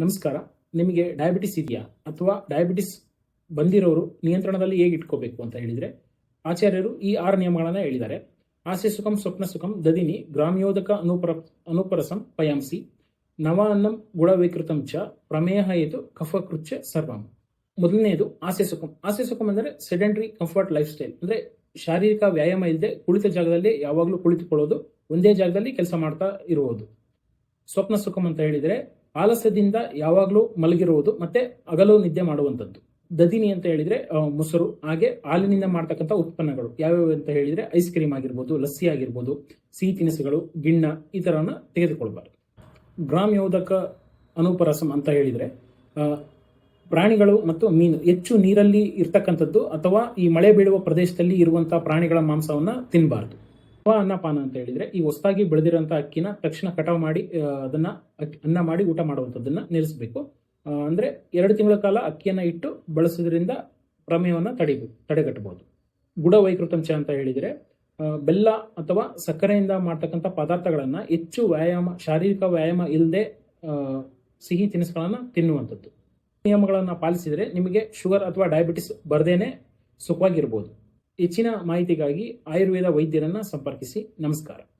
ನಮಸ್ಕಾರ. ನಿಮಗೆ ಡಯಾಬಿಟಿಸ್ ಇದೆಯಾ? ಅಥವಾ ಡಯಾಬಿಟಿಸ್ ಬಂದಿರೋರು ನಿಯಂತ್ರಣದಲ್ಲಿ ಹೇಗೆ ಇಟ್ಕೋಬೇಕು ಅಂತ ಹೇಳಿದ್ರೆ, ಆಚಾರ್ಯರು ಈ ಆರು ನಿಯಮಗಳನ್ನು ಹೇಳಿದ್ದಾರೆ. ಆಸೆ ಸುಖಂ, ಸ್ವಪ್ನ ಸುಖಂ, ದದಿನಿ ಗ್ರಾಮ್ಯೋದಕ ಅನುಪರ, ಅನುಪರಸಂ, ಪಯಾಂಸಿ ನವ ಅನ್ನಂ ಗುಣವಿಕೃತಂ ಚ, ಪ್ರಮೇಹ ಎದು ಕಫಕೃಚ್ಛ ಸರ್ವಂ. ಮೊದಲನೆಯದು ಆಸೆ ಸುಖಂ. ಆಸೆ ಸುಖಂ ಅಂದರೆ ಸೆಡೆಂಟ್ರಿ ಕಂಫರ್ಟ್ ಲೈಫ್ ಸ್ಟೈಲ್ ಅಂದ್ರೆ ಶಾರೀರಿಕ ವ್ಯಾಯಾಮ ಇಲ್ಲದೆ ಕುಳಿತ ಜಾಗದಲ್ಲಿ ಯಾವಾಗಲೂ ಕುಳಿತುಕೊಳ್ಳೋದು, ಒಂದೇ ಜಾಗದಲ್ಲಿ ಕೆಲಸ ಮಾಡ್ತಾ ಇರುವುದು. ಸ್ವಪ್ನ ಸುಖಂ ಅಂತ ಹೇಳಿದ್ರೆ ಆಲಸ್ಯದಿಂದ ಯಾವಾಗಲೂ ಮಲಗಿರುವುದು ಮತ್ತೆ ಅಗಲು ನಿದ್ದೆ ಮಾಡುವಂಥದ್ದು. ದದಿನಿ ಅಂತ ಹೇಳಿದ್ರೆ ಮೊಸರು, ಹಾಗೆ ಹಾಲಿನಿಂದ ಮಾಡ್ತಕ್ಕಂಥ ಉತ್ಪನ್ನಗಳು. ಯಾವ್ಯಾವ ಅಂತ ಹೇಳಿದ್ರೆ ಐಸ್ ಕ್ರೀಮ್ ಆಗಿರ್ಬೋದು, ಲಸ್ಸಿ ಆಗಿರ್ಬೋದು, ಸಿಹಿ ತಿನಿಸುಗಳು, ಗಿಣ್ಣ, ಈ ತರನ ತೆಗೆದುಕೊಳ್ಬಾರ್ದು. ಗ್ರಾಮ ಯೋಧಕ ಅನುಪರಸಂ ಅಂತ ಹೇಳಿದ್ರೆ ಪ್ರಾಣಿಗಳು ಮತ್ತು ಮೀನು, ಹೆಚ್ಚು ನೀರಲ್ಲಿ ಇರ್ತಕ್ಕಂಥದ್ದು ಅಥವಾ ಈ ಮಳೆ ಬೀಳುವ ಪ್ರದೇಶದಲ್ಲಿ ಇರುವಂತಹ ಪ್ರಾಣಿಗಳ ಮಾಂಸವನ್ನ ತಿನ್ನಬಾರ್ದು ಅಥವಾ ಅನ್ನಪಾನ ಅಂತ ಹೇಳಿದ್ರೆ, ಈ ಹೊಸದಾಗಿ ಬೆಳೆದಿರುವಂತ ಅಕ್ಕಿನ ತಕ್ಷಣ ಕಟಾವು ಮಾಡಿ ಅದನ್ನ ಅನ್ನ ಮಾಡಿ ಊಟ ಮಾಡುವಂಥದ್ದನ್ನ ನಿಲ್ಲಿಸಬೇಕು. ಅಂದ್ರೆ ಎರಡು ತಿಂಗಳ ಕಾಲ ಅಕ್ಕಿಯನ್ನ ಇಟ್ಟು ಬಳಸೋದ್ರಿಂದ ಪ್ರಮೇಯವನ್ನು ತಡಿಬೇಕು ತಡೆಗಟ್ಟಬಹುದು. ಗುಡ ವೈಕೃತಂಶ ಅಂತ ಹೇಳಿದ್ರೆ ಬೆಲ್ಲ ಅಥವಾ ಸಕ್ಕರೆಯಿಂದ ಮಾಡ್ತಕ್ಕಂಥ ಪದಾರ್ಥಗಳನ್ನ ಹೆಚ್ಚು ವ್ಯಾಯಾಮ ಶಾರೀರಿಕ ವ್ಯಾಯಾಮ ಇಲ್ಲದೆ ಸಿಹಿ ತಿನಿಸುಗಳನ್ನು ತಿನ್ನುವಂಥದ್ದು. ನಿಯಮಗಳನ್ನು ಪಾಲಿಸಿದರೆ ನಿಮಗೆ ಶುಗರ್ ಅಥವಾ ಡಯಾಬಿಟಿಸ್ ಬರದೇನೆ ಸುಖವಾಗಿರ್ಬೋದು. ಹೆಚ್ಚಿನ ಮಾಹಿತಿಗಾಗಿ ಆಯುರ್ವೇದ ವೈದ್ಯರನ್ನ ಸಂಪರ್ಕಿಸಿ. ನಮಸ್ಕಾರ.